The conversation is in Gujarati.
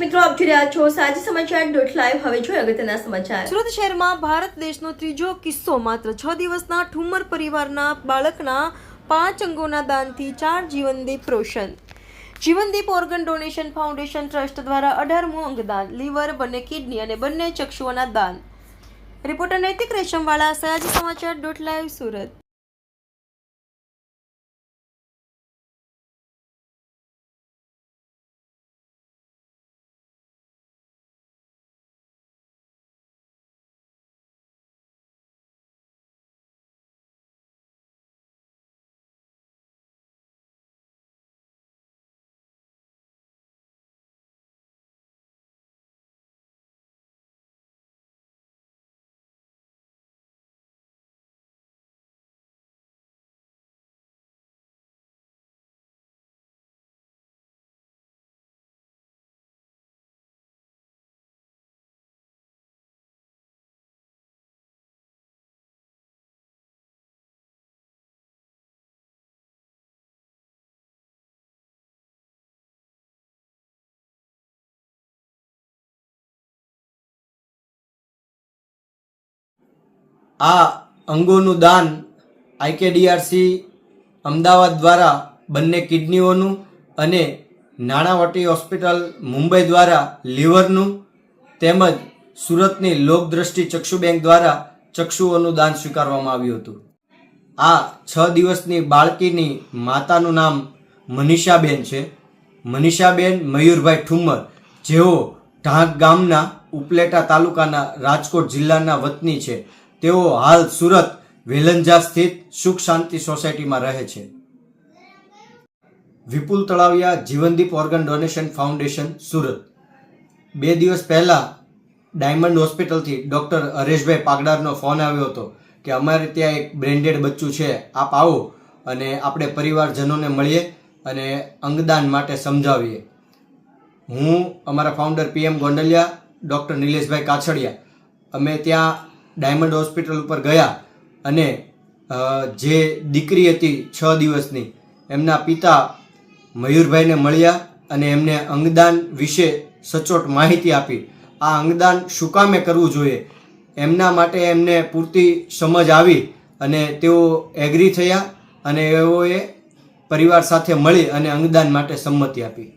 પાંચ અંગોના દાનથી ચાર જીવનદીપ રોશન. Jivandeep organ donation foundation trust દ્વારા અઢારમું અંગદાન, લીવર, બંને કિડની અને બંને ચક્ષુઓના દાન. રિપોર્ટર નૈતિક રેશમવાળા સયાજી સમાચાર ડોટ લાઈવ, સુરત. આ અંગોનું દાન આઈકેડીઆરસી અમદાવાદ દ્વારા બંને કિડનીઓનું અને નાણાવટી હોસ્પિટલ મુંબઈ દ્વારા લીવરનું તેમજ સુરતની લોકદ્રષ્ટિ ચક્ષુ બેંક દ્વારા ચક્ષુઓનું દાન સ્વીકારવામાં આવ્યું હતું. આ છ દિવસની બાળકીની માતાનું નામ મનીષાબેન છે. મનીષાબેન મયુરભાઈ ઠુમ્મર, જેઓ ઢાંક ગામના ઉપલેટા તાલુકાના રાજકોટ જિલ્લાના વતની છે. તેઓ હાલ સુરત, વેલંજા સ્થિત સુખ શાંતિ સોસાયટીમાં રહે છે. Vipul Talaviya Jeevandeep organ donation foundation, Surat. બે દિવસ પહેલા ડાયમંડ હોસ્પિટલથી ડૉક્ટર હરેશભાઈ પાગડારનો ફોન આવ્યો હતો કે અમારે ત્યાં એક બ્રેન્ડેડ બચ્ચું છે, આપ આવો અને આપણે પરિવારજનોને મળીએ અને અંગદાન માટે સમજાવીએ. હું અમારા founder PM Gondaliya, doctor Nileshbhai Kachhadiya. અમે ત્યાં ડાયમંડ હોસ્પિટલ ઉપર ગયા અને જે દીકરી હતી છ દિવસની, એમના પિતા મયુરભાઈને મળ્યા અને એમને અંગદાન વિશે સચોટ માહિતી આપી. આ અંગદાન શું કામે કરવું જોઈએ? એમના માટે એમને પૂરતી સમજ આવી અને તેઓ એગ્રી થયા અને એઓએ પરિવાર સાથે મળી અને અંગદાન માટે સંમતિ આપી.